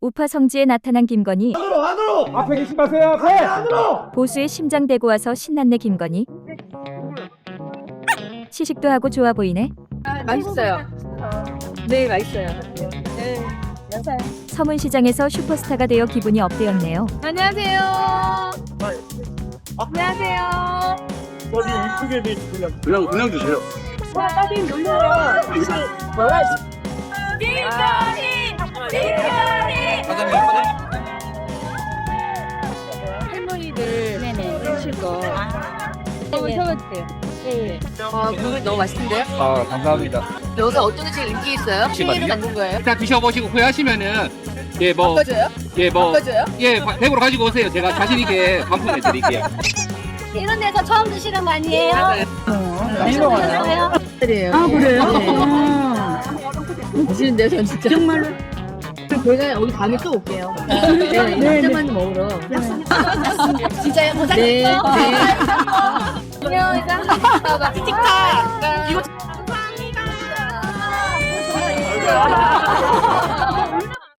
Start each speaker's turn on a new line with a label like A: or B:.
A: 우파 성지에 나타난 김건희
B: 안으로 안으로
C: 앞에 계시 마세요. 앞에.
B: 안으로
A: 보수의 심장 대고 와서 신났네 김건희 시식도 하고 좋아 보이네
D: 맛있어요. 네, 맛있어요. 네.
A: 서문시장에서 슈퍼스타가 되어 기분이 업되었네요
D: 안녕하세요. 안녕하세요.
B: 어디 이쁘게 드시면 그냥 그냥 주세요
D: 와, 따님 놀려요. 뭐라? 할머니 하실 거. 한번 쳐봐주세요. 네. 아, 국물 너무 맛있는데요?
C: 아 감사합니다.
D: 여기가 어떤 음식 인기 있어요?
C: 잠시만요.
D: 로 만든 거예요?
E: 일단 드셔보시고 후회하시면은 예뭐
D: 바꿔줘요?
E: 예 뭐
D: 바꿔줘요?
E: 예, 100으로 가지고 오세요. 제가 자신 있게 반품해 드릴게요.
F: 이런 데서 처음 드시는 거 아니에요?
D: 유명하네요. 그래요. 아, 그래요? 드시는데요, 전 진짜. 정말로? 저희가 여기 다음에 또 올게요. 네, 네, 네. 많이 먹으러.
F: 진짜요? 고생
D: 네, 네.
F: 안녕, 이상.
D: 찍다. 이거
F: 감사합니다.